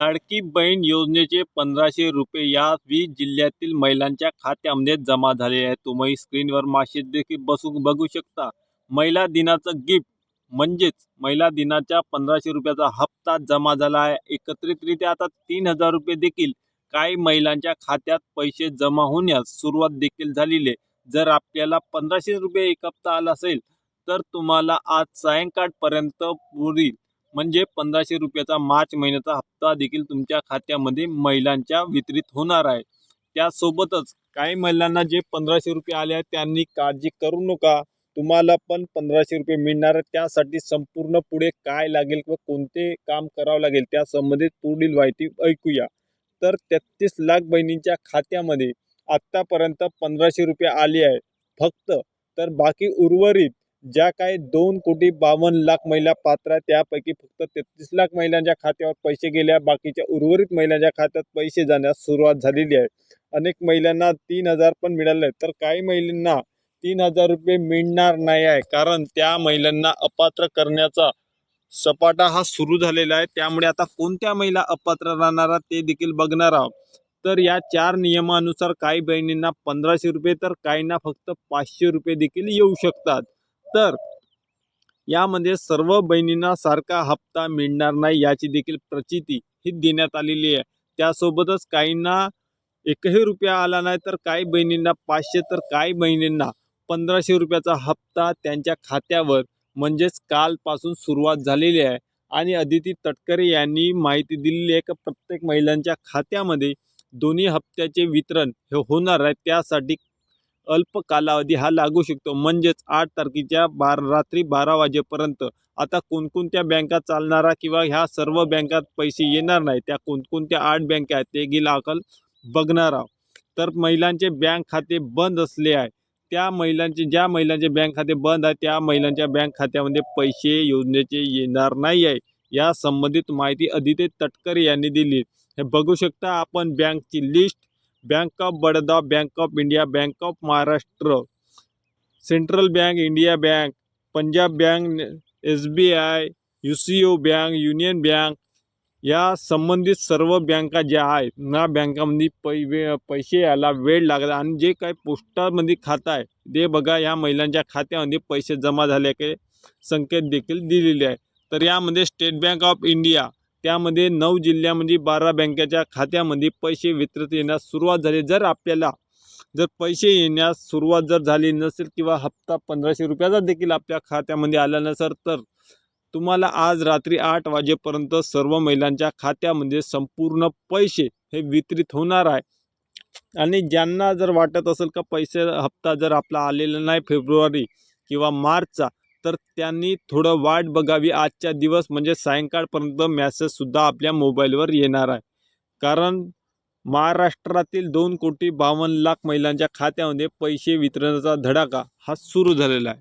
लाडकी बहीण योजनेचे पंधराशे रुपये या वीस जिल्ह्यातील महिलांच्या खात्यामध्ये जमा झाले आहे तुम्ही स्क्रीनवर माशी देखील बसून बघू शकता. महिला दिनाचं गिफ्ट म्हणजेच महिला दिनाच्या पंधराशे रुपयाचा हप्ता जमा झाला आहे. एकत्रितरित्या आता तीन हजार रुपये देखील काही महिलांच्या खात्यात पैसे जमा होण्यास सुरुवात देखील झालेली आहे. जर आपल्याला पंधराशे रुपये एक हप्ता आला असेल तर तुम्हाला आज सायंकाळपर्यंत पुरील म्हणजे पंधराशे रुपयाचा मार्च महिन्याचा हप्ता देखील तुमच्या खात्यामध्ये महिलांच्या वितरित होणार आहे. त्यासोबतच काही महिलांना जे पंधराशे रुपये आले आहेत त्यांनी काळजी करू नका. तुम्हाला पण पंधराशे रुपये मिळणार आहेत. त्यासाठी संपूर्ण पुढे काय लागेल किंवा कोणते काम करावं लागेल त्या संबंधित पुढील माहिती ऐकूया. तर तेहतीस लाख बहिणींच्या खात्यामध्ये आत्तापर्यंत पंधराशे रुपये आले आहे फक्त तर बाकी उर्वरित ज्या काही दोन कोटी बावन्न लाख महिला पात्र आहेत त्यापैकी फक्त तेहतीस लाख महिलांच्या खात्यावर पैसे गेल्या बाकीच्या उर्वरित महिलांच्या खात्यात पैसे जाण्यास सुरुवात झालेली आहे. अनेक महिलांना तीन हजार पण मिळाले तर काही महिलांना तीन हजार रुपये मिळणार नाही आहे. कारण त्या महिलांना अपात्र करण्याचा सपाटा हा सुरू झालेला आहे. त्यामुळे आता कोणत्या महिला अपात्र राहणार ते देखील बघणार आहोत. तर या चार नियमानुसार काही बहिणींना पंधराशे रुपये तर काहींना फक्त पाचशे रुपये देखील येऊ शकतात. तर यामध्ये सर्व बहिणींना सारखा हप्ता मिळणार नाही याची देखील प्रचिती ही देण्यात आलेली आहे. त्यासोबतच काहींना एकही रुपया आला नाही तर काही बहिणींना पाचशे तर काही बहिणींना पंधराशे रुपयाचा हप्ता त्यांच्या खात्यावर म्हणजेच कालपासून सुरुवात झालेली आहे. आणि अदिती तटकरे यांनी माहिती दिलेली आहे की प्रत्येक महिलांच्या खात्यामध्ये दोन्ही हप्त्याचे वितरण हे होणार आहे. त्यासाठी अल्प कालावधी हा लागू शकतो. म्हणजेच आठ तारखेच्या बार रात्री बारा वाजेपर्यंत आता कोणकोणत्या बँका चालणारा किंवा ह्या सर्व बँकात पैसे येणार नाही त्या कोणकोणत्या आठ बँका आहेत ते गेला अकल बघणार आहोत. तर महिलांचे बँक खाते बंद असले आहे. त्या महिलांचे ज्या महिलांचे बँक खाते बंद आहे त्या महिलांच्या बँक खात्यामध्ये पैसे योजनेचे येणार नाही आहे. या संबंधित माहिती अदिती तटकरे यांनी दिली. हे बघू शकता आपण बँकची list. Bank of Baroda Bank of India Bank of Maharashtra Central Bank India Bank Punjab Bank S B I U C O Bank Union Bank या संबंधित सर्व बँका ज्या आहेत ना बँकामध्ये पै वे पैसे यायला वेळ लागला आणि जे काही पोस्टामध्ये खातं आहे ते बघा या महिलांच्या खात्यामध्ये पैसे जमा झाल्याचे संकेत देखील दिलेले आहे तर यामध्ये स्टेट बँक ऑफ इंडिया त्यामध्ये नऊ जिल्ह्यामध्ये म्हणजे बारा बँकेच्या खात्यामध्ये पैसे वितरित येण्यास सुरुवात झाली. जर आपल्याला जर पैसे येण्यास सुरुवात जर झाली नसेल किंवा हप्ता पंधराशे रुपयाचा देखील आपल्या खात्यामध्ये आला नसेल तर तुम्हाला आज रात्री आठ वाजेपर्यंत सर्व महिलांच्या खात्यामध्ये संपूर्ण पैसे हे वितरित होणार आहे. आणि ज्यांना जर वाटत असेल का पैसे हप्ता जर आपला आलेला नाही फेब्रुवारी किंवा मार्चचा तर त्यांनी थोडं वाट बघावी आजच्या दिवस म्हणजे सायंकाळपर्यंत मॅसेजसुद्धा आपल्या मोबाईलवर येणार आहे. कारण महाराष्ट्रातील दोन कोटी बावन्न लाख महिलांच्या खात्यामध्ये पैसे वितरणाचा धडाका हा सुरू झालेला आहे.